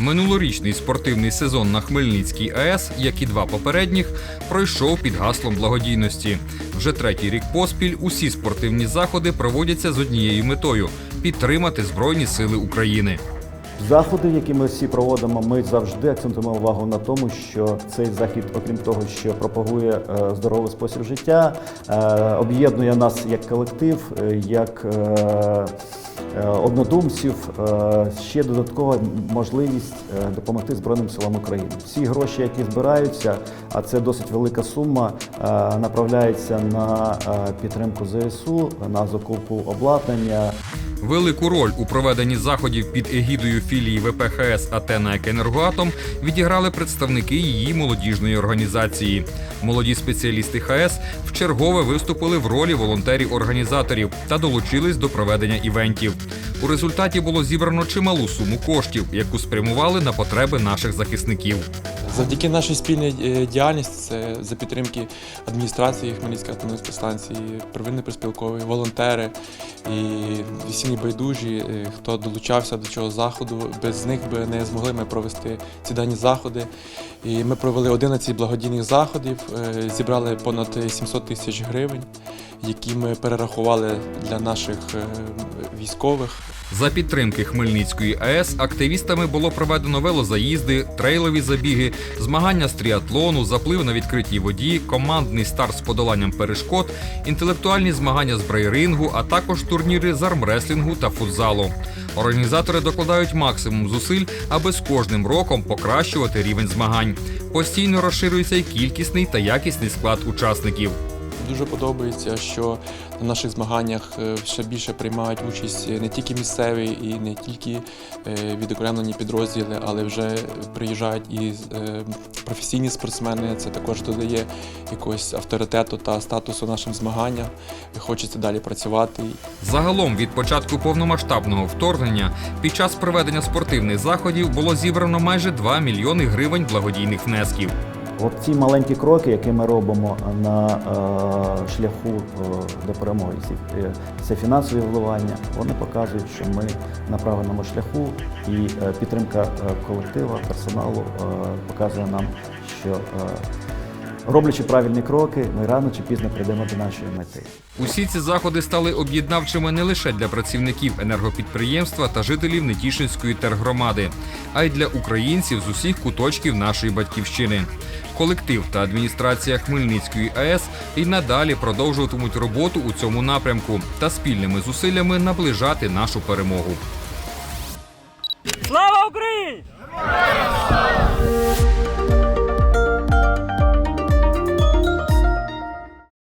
Минулорічний спортивний сезон на Хмельницькій АЕС, як і два попередніх, пройшов під гаслом благодійності. Вже третій рік поспіль усі спортивні заходи проводяться з однією метою підтримати Збройні Сили України. Заходи, які ми всі проводимо, ми завжди акцентуємо увагу на тому, що цей захід, окрім того, що пропагує е, здоровий спосіб життя, е, об'єднує нас як колектив, е, як однодумців, е, ще додаткова можливість е, допомогти Збройним силам України. Всі гроші, які збираються, а це досить велика сума, е, направляється на е, підтримку ЗСУ, на закупу обладнання. Велику роль у проведенні заходів під егідою філії ВПХС Атена Екенергоатом відіграли представники її молодіжної організації. Молоді спеціалісти ХС вчергове виступили в ролі волонтерів-організаторів та долучились до проведення івентів. У результаті було зібрано чималу суму коштів, яку спрямували на потреби наших захисників. Завдяки нашій спільній е, діяльності, це за підтримки адміністрації Хмельницької атомної станції, первинний приспілковий, волонтери і всі небайдужі, е, хто долучався до цього заходу. Без них би не змогли ми провести ці дані заходи. І ми провели 11 благодійних заходів, е, зібрали понад 700 тисяч гривень, які ми перерахували для наших військових. За підтримки Хмельницької АЕС активістами було проведено велозаїзди, трейлові забіги, змагання з тріатлону, заплив на відкритій воді, командний старт з подоланням перешкод, інтелектуальні змагання з брейрингу, а також турніри з армреслінгу та футзалу. Організатори докладають максимум зусиль, аби з кожним роком покращувати рівень змагань. Постійно розширюється і кількісний та якісний склад учасників. Дуже подобається, що на наших змаганнях е, ще більше приймають участь не тільки місцеві і не тільки е, відокремлені підрозділи, але вже приїжджають і е, професійні спортсмени. Це також додає якогось авторитету та статусу нашим змаганням. Хочеться далі працювати. Загалом від початку повномасштабного вторгнення під час проведення спортивних заходів було зібрано майже 2 мільйони гривень благодійних внесків. От ці маленькі кроки, які ми робимо на е, шляху е, до перемоги, е, це фінансові вливання, вони показують, що ми на правильному шляху, і підтримка колектива, персоналу показує нам, що Роблячи правильні кроки, ми рано чи пізно прийдемо до нашої мети. Усі ці заходи стали об'єднавчими не лише для працівників енергопідприємства та жителів Нетішинської тергромади, а й для українців з усіх куточків нашої батьківщини. Колектив та адміністрація Хмельницької АЕС і надалі продовжуватимуть роботу у цьому напрямку та спільними зусиллями наближати нашу перемогу. Слава Україні!